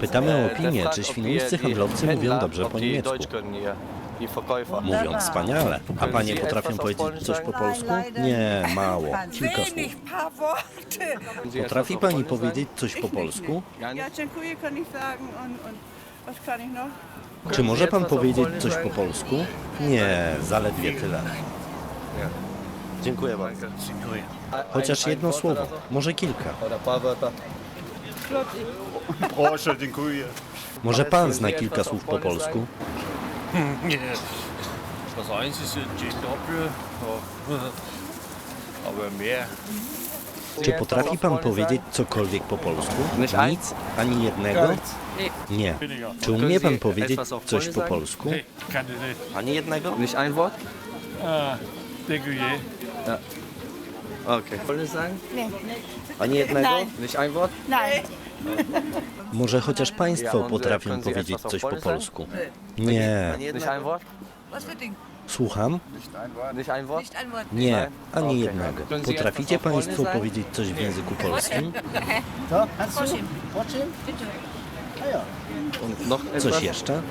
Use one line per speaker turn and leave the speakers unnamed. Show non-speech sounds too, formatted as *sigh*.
Pytamy o opinię, czy świnoujscy handlowcy mówią dobrze
ob
po niemiecku. Mówią wspaniale. A panie potrafią powiedzieć coś po *laughs* polsku? Nie, mało. Kilka słów. Potrafi pani powiedzieć coś po polsku?
Ja, dziękuję kann ich sagen und, und was kann ich noch?
Czy może pan powiedzieć coś po polsku? Nie, zaledwie tyle.
Dziękuję bardzo.
Chociaż jedno słowo, może kilka. *laughs*
Proszę, dziękuję.
Może pan zna kilka słów po polsku? *laughs*
Nie. Das einzige Dzień dobry. Aber *laughs* mehr.
Czy potrafi pan powiedzieć cokolwiek po polsku? Nic? Ani jednego? Nie. Czy umie pan powiedzieć coś po polsku? Ani jednego?
Nicht ein Wort?
Déguillé.
Okay. Sagen?
Ani jednego?
Nicht ein Wort?
Nein.
Może chociaż państwo potrafią powiedzieć coś po polsku? Nie.
Nicht ein Wort?
Was für Ding?
Słucham?
Nicht ein Wort?
Nie, ani jednego. Potraficie państwo powiedzieć coś w języku polskim? *laughs*
Etwas?
Coś jeszcze?